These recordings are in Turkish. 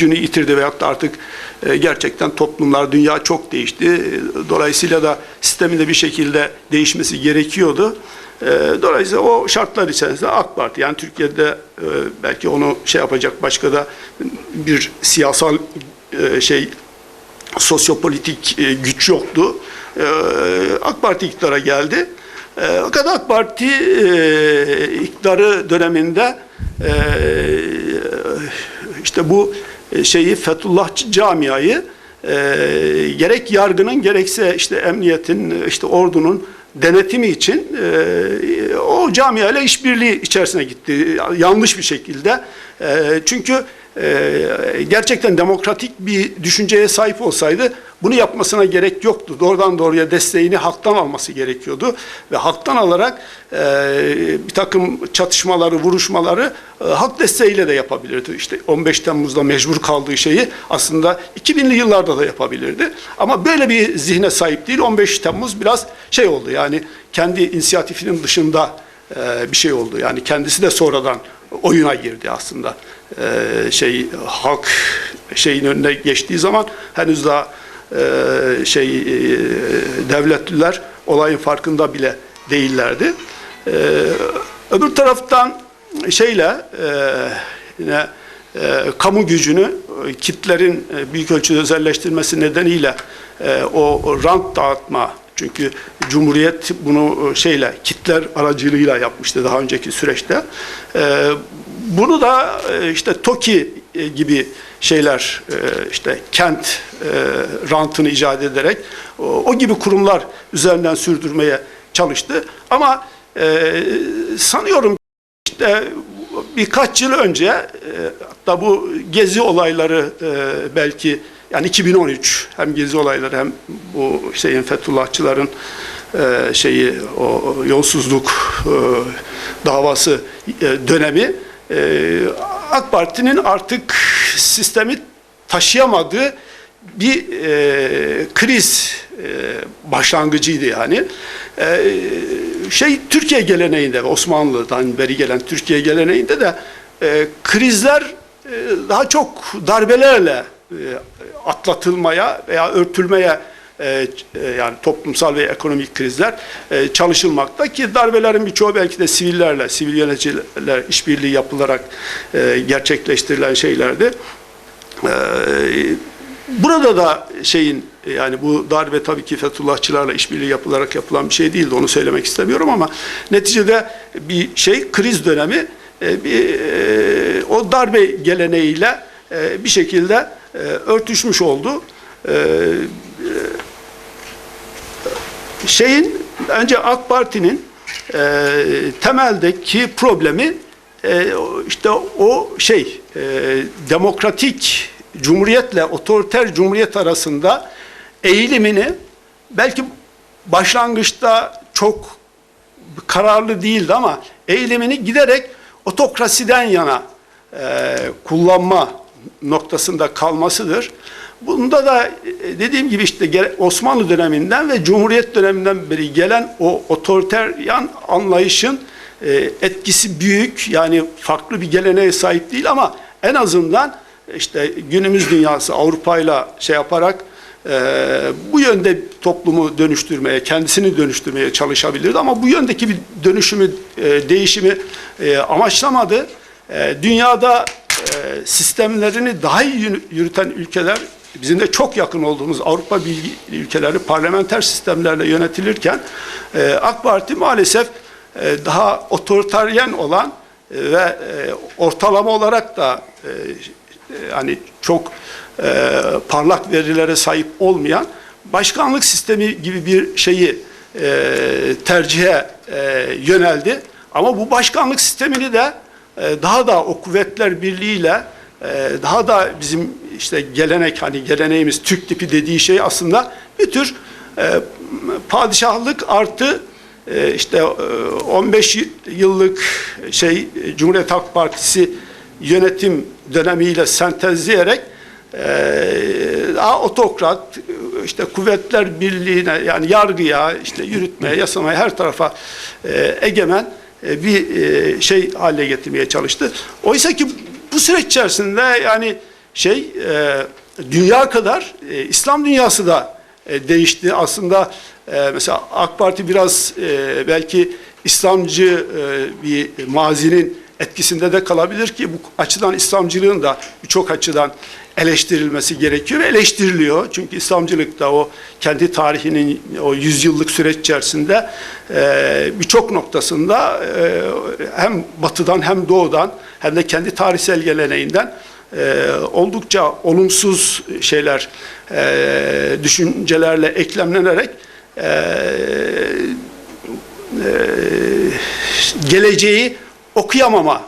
gücünü yitirdi veyahut da artık e, gerçekten toplumlar, dünya çok değişti. E, Dolayısıyla da sistemin de bir şekilde değişmesi gerekiyordu. E, Dolayısıyla o şartlar içerisinde AK Parti yani Türkiye'de belki onu şey yapacak başka da bir siyasal şey sosyopolitik güç yoktu. AK Parti iktidara geldi. Fakat AK Parti iktidarı döneminde işte bu şeyi Fethullahçı camiayı e, gerek yargının gerekse işte emniyetin işte ordunun denetimi için e, o camiayla işbirliği içerisine gitti yanlış bir şekilde. E, çünkü e, gerçekten demokratik bir düşünceye sahip olsaydı bunu yapmasına gerek yoktu. Doğrudan doğruya desteğini halktan alması gerekiyordu. Ve halktan alarak e, bir takım çatışmaları, vuruşmaları e, halk desteğiyle de yapabilirdi. İşte 15 Temmuz'da mecbur kaldığı şeyi aslında 2000'li yıllarda da yapabilirdi. Ama böyle bir zihne sahip değil. 15 Temmuz biraz şey oldu yani kendi inisiyatifinin dışında e, bir şey oldu. Yani kendisi de sonradan oyuna girdi aslında. Ee, şey halk şeyin önüne geçtiği zaman henüz daha e, şey e, devletliler olayın farkında bile değillerdi. Ee, öbür taraftan şeyle e, yine e, kamu gücünü e, kitlerin e, büyük ölçüde özelleştirmesi nedeniyle e, o, o rant dağıtma çünkü Cumhuriyet bunu e, şeyle kitler aracılığıyla yapmıştı daha önceki süreçte. E, bunu da e, işte TOKİ e, gibi şeyler e, işte kent e, rantını icat ederek o, gibi kurumlar üzerinden sürdürmeye çalıştı. Ama e, sanıyorum işte birkaç yıl önce e, hatta bu gezi olayları e, belki yani 2013 hem gezi olayları hem bu şeyin Fethullahçıların e, şeyi o yolsuzluk e, davası e, dönemi e, AK Parti'nin artık sistemi taşıyamadığı bir e, kriz e, başlangıcıydı yani. E, şey Türkiye geleneğinde Osmanlı'dan beri gelen Türkiye geleneğinde de e, krizler e, daha çok darbelerle e, atlatılmaya veya örtülmeye e, e, yani toplumsal ve ekonomik krizler e, çalışılmakta ki darbelerin birçoğu belki de sivillerle, sivil yöneticiler işbirliği yapılarak e, gerçekleştirilen şeylerdi. E, burada da şeyin yani bu darbe tabii ki Fethullahçılarla işbirliği yapılarak yapılan bir şey değildi onu söylemek istemiyorum ama neticede bir şey kriz dönemi e, bir, e, o darbe geleneğiyle e, bir şekilde e, örtüşmüş oldu. E, şeyin önce AK Parti'nin e, temeldeki problemi e, işte o şey e, demokratik cumhuriyetle otoriter cumhuriyet arasında eğilimini belki başlangıçta çok kararlı değildi ama eğilimini giderek otokrasiden yana e, kullanma noktasında kalmasıdır. Bunda da e, dediğim gibi işte Osmanlı döneminden ve Cumhuriyet döneminden beri gelen o otoriteryan anlayışın e, etkisi büyük. Yani farklı bir geleneğe sahip değil ama en azından işte günümüz dünyası Avrupa'yla şey yaparak e, bu yönde toplumu dönüştürmeye, kendisini dönüştürmeye çalışabilirdi ama bu yöndeki bir dönüşümü, değişimi amaçlamadı. Dünyada sistemlerini daha iyi yürüten ülkeler bizim de çok yakın olduğumuz Avrupa ülkeleri parlamenter sistemlerle yönetilirken e, AK Parti maalesef e, daha otoriteryen olan e, ve e, ortalama olarak da e, yani çok e, parlak verilere sahip olmayan başkanlık sistemi gibi bir şeyi e, tercihe e, yöneldi. Ama bu başkanlık sistemini de e, daha da o kuvvetler birliğiyle e, daha da bizim işte gelenek hani geleneğimiz Türk tipi dediği şey aslında bir tür e, padişahlık artı e, işte 15 yıllık şey Cumhuriyet Halk Partisi yönetim dönemiyle sentezleyerek daha otokrat işte kuvvetler birliğine yani yargıya işte yürütmeye yasamaya her tarafa egemen bir şey haline getirmeye çalıştı. Oysa ki bu süreç içerisinde yani şey e, dünya kadar e, İslam dünyası da e, değişti. Aslında e, mesela AK Parti biraz e, belki İslamcı e, bir mazinin etkisinde de kalabilir ki bu açıdan İslamcılığın da birçok açıdan eleştirilmesi gerekiyor ve eleştiriliyor. Çünkü İslamcılık da o kendi tarihinin o yüzyıllık süreç içerisinde e, birçok noktasında e, hem batıdan hem doğudan hem de kendi tarihsel geleneğinden e, oldukça olumsuz şeyler, e, düşüncelerle eklemlenerek e, e, geleceği okuyamama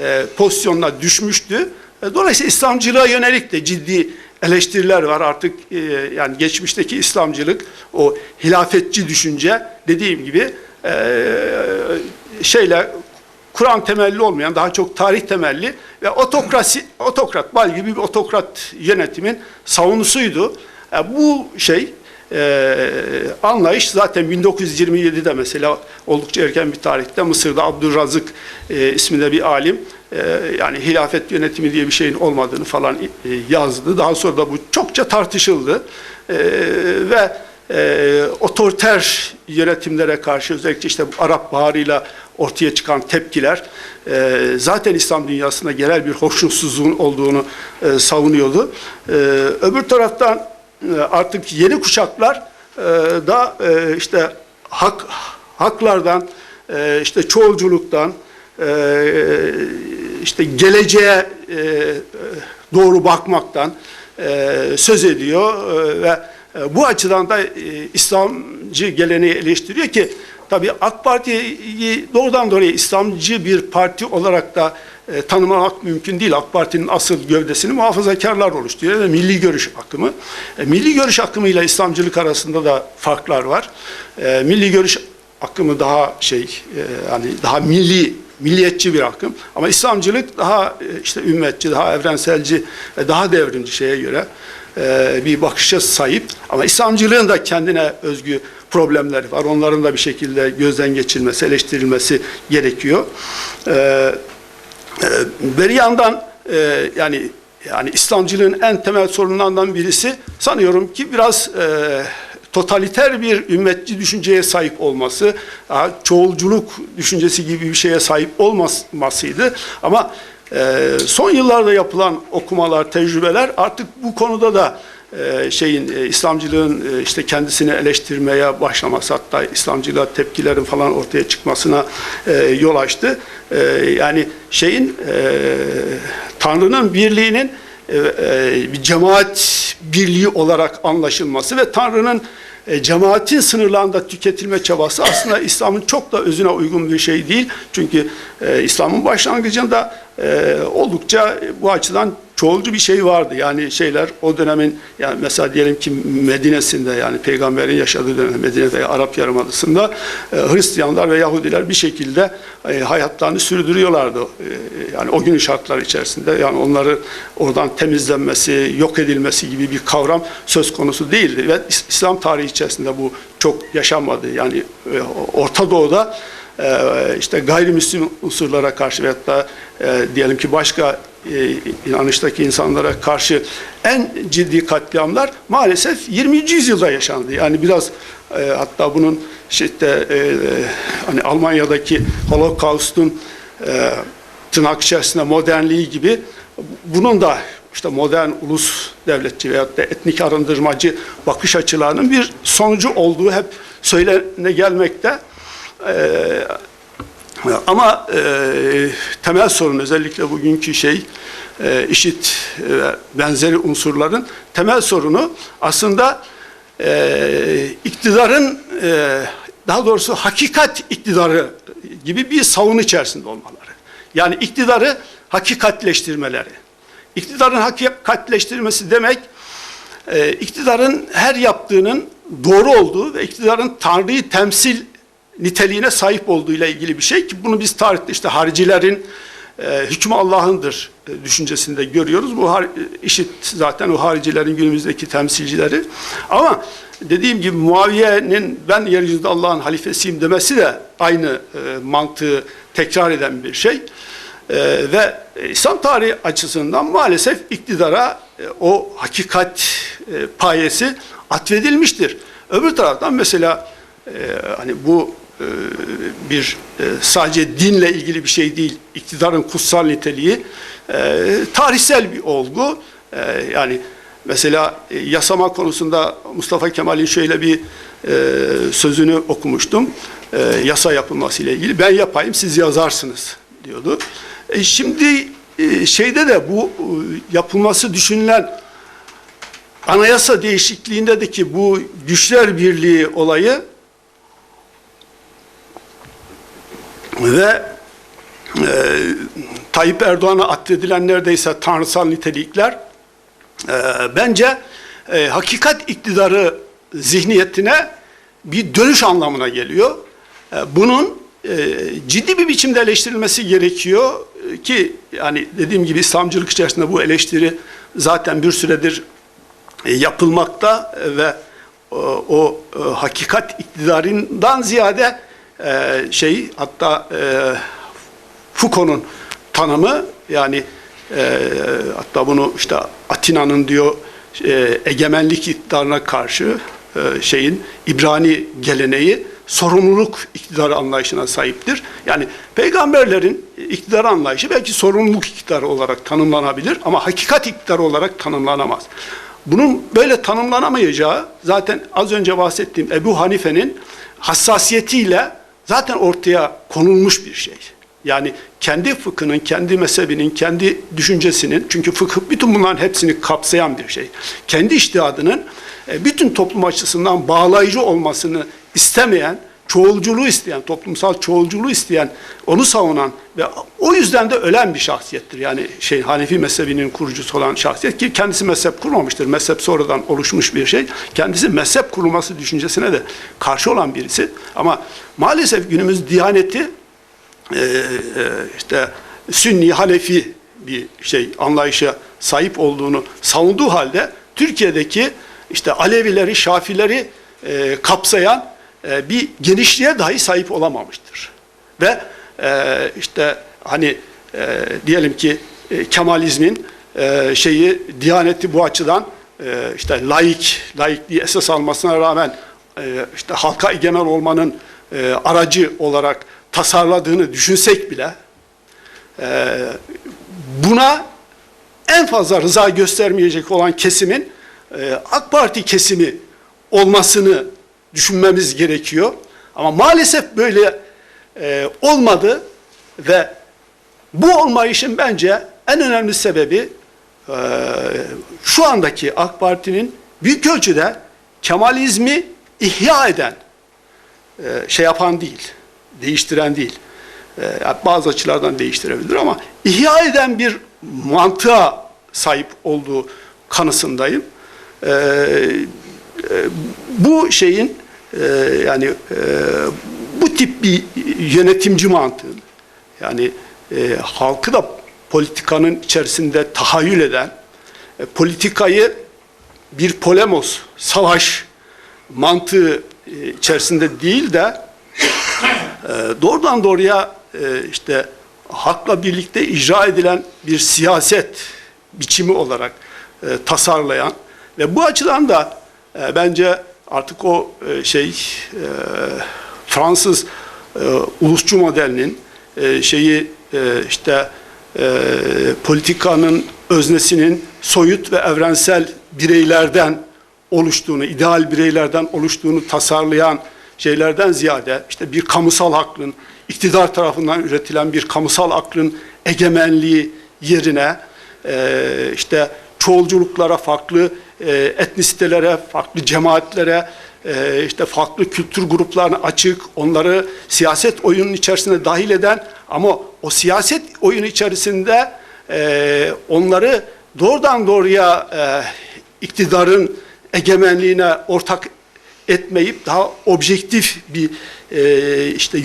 e, pozisyonuna düşmüştü. E, Dolayısıyla İslamcılığa yönelik de ciddi eleştiriler var artık e, yani geçmişteki İslamcılık o hilafetçi düşünce dediğim gibi e, şeyle Kur'an temelli olmayan daha çok tarih temelli ve otokrasi otokrat bal gibi bir otokrat yönetimin savunusuydu. E, bu şey e, anlayış zaten 1927'de mesela oldukça erken bir tarihte Mısır'da Abdülrazık e, isminde bir alim e, yani hilafet yönetimi diye bir şeyin olmadığını falan e, yazdı. Daha sonra da bu çokça tartışıldı e, ve e, otoriter yönetimlere karşı özellikle işte Arap Baharı'yla ortaya çıkan tepkiler e, zaten İslam dünyasında genel bir hoşnutsuzluğun olduğunu e, savunuyordu. E, öbür taraftan e, artık yeni kuşaklar e, da e, işte hak haklardan, e, işte çoğulculuktan, e, işte geleceğe e, doğru bakmaktan e, söz ediyor e, ve e, bu açıdan da e, İslamcı geleneği eleştiriyor ki tabii AK Parti'yi doğrudan doğruya İslamcı bir parti olarak da e, tanımlamak mümkün değil. AK Parti'nin asıl gövdesini muhafazakarlar oluşturuyor ve milli görüş akımı. E, milli görüş akımıyla İslamcılık arasında da farklar var. E, milli görüş akımı daha şey e, hani daha milli milliyetçi bir akım ama İslamcılık daha e, işte ümmetçi, daha evrenselci, e, daha devrimci şeye göre e, bir bakışa sahip ama İslamcılığın da kendine özgü problemleri var. Onların da bir şekilde gözden geçirilmesi, eleştirilmesi gerekiyor. E, ee, bir yandan e, yani yani İslamcılığın en temel sorunlarından birisi sanıyorum ki biraz e, totaliter bir ümmetçi düşünceye sahip olması, çoğulculuk düşüncesi gibi bir şeye sahip olmasıydı. Ama e, son yıllarda yapılan okumalar, tecrübeler artık bu konuda da e, şeyin e, İslamcılığın e, işte kendisini eleştirmeye başlaması hatta İslamcılığa tepkilerin falan ortaya çıkmasına yol açtı. Yani şeyin Tanrı'nın birliğinin bir cemaat birliği olarak anlaşılması ve Tanrı'nın e, cemaatin sınırlarında tüketilme çabası aslında İslam'ın çok da özüne uygun bir şey değil. Çünkü e, İslam'ın başlangıcında e, oldukça bu açıdan çoğulcu bir şey vardı. Yani şeyler o dönemin yani mesela diyelim ki Medine'sinde yani peygamberin yaşadığı dönem Medine veya Arap Yarımadası'nda e, Hristiyanlar ve Yahudiler bir şekilde e, hayatlarını sürdürüyorlardı. E, yani o günün şartları içerisinde yani onları oradan temizlenmesi, yok edilmesi gibi bir kavram söz konusu değildi ve İslam tarihi içerisinde bu çok yaşanmadı. Yani e, Orta Doğu'da e, işte gayrimüslim unsurlara karşı veyahut da e, diyelim ki başka e, inanıştaki insanlara karşı en ciddi katliamlar maalesef 20. yüzyılda yaşandı. Yani biraz e, hatta bunun işte hani Almanya'daki Holocaust'un tırnak içerisinde modernliği gibi bunun da işte modern ulus devletçi veyahut da etnik arındırmacı bakış açılarının bir sonucu olduğu hep söylene gelmekte. Ee, ama e, temel sorun özellikle bugünkü şey e, işit ve benzeri unsurların temel sorunu aslında e, iktidarın e, daha doğrusu hakikat iktidarı gibi bir savun içerisinde olmaları. Yani iktidarı hakikatleştirmeleri. İktidarın hakikatleştirmesi demek e, iktidarın her yaptığının doğru olduğu ve iktidarın Tanrı'yı temsil niteliğine sahip olduğu ile ilgili bir şey ki bunu biz tarihte işte haricilerin e, hükmü Allah'ındır e, düşüncesinde görüyoruz. Bu har, işit zaten o haricilerin günümüzdeki temsilcileri. Ama dediğim gibi Muaviye'nin ben yeryüzünde Allah'ın halifesiyim demesi de aynı e, mantığı tekrar eden bir şey. E, ve İslam tarihi açısından maalesef iktidara e, o hakikat e, payesi atfedilmiştir. Öbür taraftan mesela e, hani bu bir e, sadece dinle ilgili bir şey değil, iktidarın kutsal niteliği e, tarihsel bir olgu. E, yani mesela e, yasama konusunda Mustafa Kemal'in şöyle bir e, sözünü okumuştum. E, yasa yapılması ile ilgili. Ben yapayım, siz yazarsınız diyordu. E, şimdi e, şeyde de bu e, yapılması düşünülen anayasa değişikliğindeki bu güçler birliği olayı ve e, Tayyip Erdoğan'a atfedilen neredeyse tanrısal nitelikler e, bence e, hakikat iktidarı zihniyetine bir dönüş anlamına geliyor. E, bunun e, ciddi bir biçimde eleştirilmesi gerekiyor e, ki yani dediğim gibi İslamcılık içerisinde bu eleştiri zaten bir süredir e, yapılmakta ve o, o e, hakikat iktidarından ziyade e, şey hatta e, Foucault'un tanımı yani e, hatta bunu işte Atina'nın diyor e, egemenlik iktidarına karşı e, şeyin İbrani geleneği sorumluluk iktidarı anlayışına sahiptir. Yani peygamberlerin iktidar anlayışı belki sorumluluk iktidarı olarak tanımlanabilir ama hakikat iktidarı olarak tanımlanamaz. Bunun böyle tanımlanamayacağı zaten az önce bahsettiğim Ebu Hanife'nin hassasiyetiyle zaten ortaya konulmuş bir şey. Yani kendi fıkhının, kendi mezhebinin, kendi düşüncesinin, çünkü fıkıh bütün bunların hepsini kapsayan bir şey. Kendi iştihadının e, bütün toplum açısından bağlayıcı olmasını istemeyen, çoğulculuğu isteyen, toplumsal çoğulculuğu isteyen, onu savunan ve o yüzden de ölen bir şahsiyettir. Yani şey Hanefi mezhebinin kurucusu olan şahsiyet ki kendisi mezhep kurmamıştır. Mezhep sonradan oluşmuş bir şey. Kendisi mezhep kurulması düşüncesine de karşı olan birisi. Ama maalesef günümüz Diyaneti işte Sünni Hanefi bir şey anlayışa sahip olduğunu savunduğu halde Türkiye'deki işte Alevileri, Şafileri kapsayan e, bir genişliğe dahi sahip olamamıştır. Ve e, işte hani e, diyelim ki Kemalizmin şeyi Diyaneti bu açıdan işte laik, laikliği esas almasına rağmen işte halka egemen olmanın aracı olarak tasarladığını düşünsek bile buna en fazla rıza göstermeyecek olan kesimin AK Parti kesimi olmasını düşünmemiz gerekiyor. Ama maalesef böyle e, olmadı ve bu olmayışın bence en önemli sebebi e, şu andaki AK Parti'nin büyük ölçüde Kemalizmi ihya eden, e, şey yapan değil, değiştiren değil. E, bazı açılardan değiştirebilir ama ihya eden bir mantığa sahip olduğu kanısındayım. E, bu şeyin e, yani e, bu tip bir yönetimci mantığın yani e, halkı da politikanın içerisinde tahayyül eden politikayı bir polemos, savaş mantığı içerisinde değil de doğrudan doğruya işte halkla birlikte icra edilen bir siyaset biçimi olarak tasarlayan ve bu açıdan da e, bence artık o e, şey e, Fransız e, ulusçu modelinin e, şeyi e, işte e, politikanın öznesinin soyut ve evrensel bireylerden oluştuğunu, ideal bireylerden oluştuğunu tasarlayan şeylerden ziyade işte bir kamusal aklın, iktidar tarafından üretilen bir kamusal aklın egemenliği yerine e, işte çoğulculuklara, farklı e, etnisitelere, farklı cemaatlere, e, işte farklı kültür gruplarına açık, onları siyaset oyunun içerisine dahil eden ama o siyaset oyunu içerisinde e, onları doğrudan doğruya iktidarın egemenliğine ortak etmeyip daha objektif bir e, işte